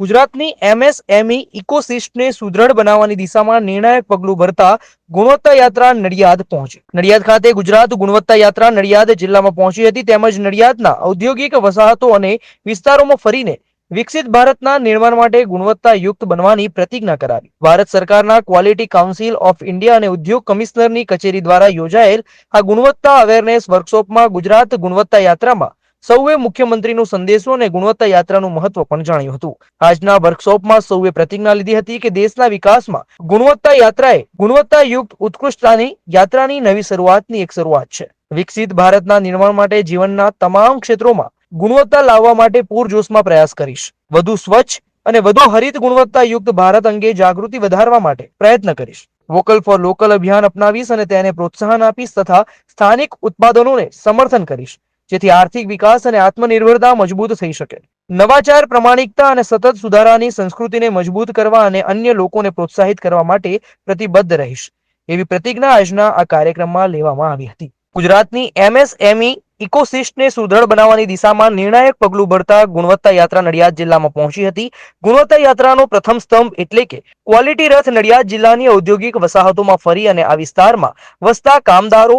ગુજરાતની એમએસએમઈ ઇકોસિસ્ટને સુદૃઢ બનાવવાની દિશામાં નિર્ણાયક પગલું ભરતા ગુણવત્તા યાત્રા નડિયાદ પહોંચી. નડિયાદ ખાતે ગુજરાત ગુણવત્તા યાત્રા નડિયાદ જિલ્લામાં પહોંચી હતી. તેમજ નડિયાદના ઔદ્યોગિક વસાહતો અને વિસ્તારોમાં ફરીને વિકસિત ભારતના નિર્માણ માટે ગુણવત્તાયુક્ત બનવાની પ્રતિજ્ઞા કરાવી. ભારત સરકારના ક્વોલિટી કાઉન્સિલ ઓફ ઇન્ડિયા અને ઉદ્યોગ કમિશનરની કચેરી દ્વારા યોજાયેલ આ ગુણવત્તા અવેરનેસ વર્કશોપમાં ગુજરાત ગુણવત્તા યાત્રામાં સૌએ મુખ્યમંત્રીનો સંદેશો અને ગુણવત્તા યાત્રાનું મહત્વ પણ જાણ્યું હતું. આજના વર્કશોપમાં સૌએ પ્રતિજ્ઞા લીધી હતી કે દેશના વિકાસમાં ગુણવત્તા યાત્રાએ ગુણવત્તાયુક્ત ઉત્કૃષ્ટતાની યાત્રાની નવી શરૂઆતની એક શરૂઆત છે. વિકસિત ભારતના નિર્માણ માટે જીવનના તમામ ક્ષેત્રોમાં ગુણવત્તા લાવવા માટે પૂરજોશમાં પ્રયાસ કરીશ. વધુ સ્વચ્છ અને વધુ હરિત ગુણવત્તાયુક્ત ભારત અંગે જાગૃતિ વધારવા માટે પ્રયત્ન કરીશ. વોકલ ફોર લોકલ અભિયાન અપનાવીશ અને તેને પ્રોત્સાહન આપીશ તથા સ્થાનિક ઉત્પાદનોને સમર્થન કરીશ. જેથી આર્થિક વિકાસ અને આત્મનિર્ભરતા મજબૂત થઈ શકે. નવાચાર પ્રમાણિકતા અને સતત સુધારાની સંસ્કૃતિને મજબૂત કરવા અને અન્ય લોકોને પ્રોત્સાહિત કરવા માટે પ્રતિબદ્ધ રહીશ. એવી પ્રતિજ્ઞા આજના આ કાર્યક્રમમાં લેવામાં આવી હતી. ગુજરાતની એમએસએમઈ ઇકોસિસ્ટને સુદૃઢ બનાવવાની દિશામાં નિર્ણાયક પગલું ભરતા ગુણવત્તા યાત્રા નડિયાદ જિલ્લામાં પહોંચી હતી. ગુણવત્તા યાત્રાનો પ્રથમ સ્તંભ એટલે કે ક્વોલિટી રથ નડિયાદ જિલ્લાની ઔદ્યોગિક વસાહતોમાં ફરી અને આ વિસ્તારમાં વસતા કામદારો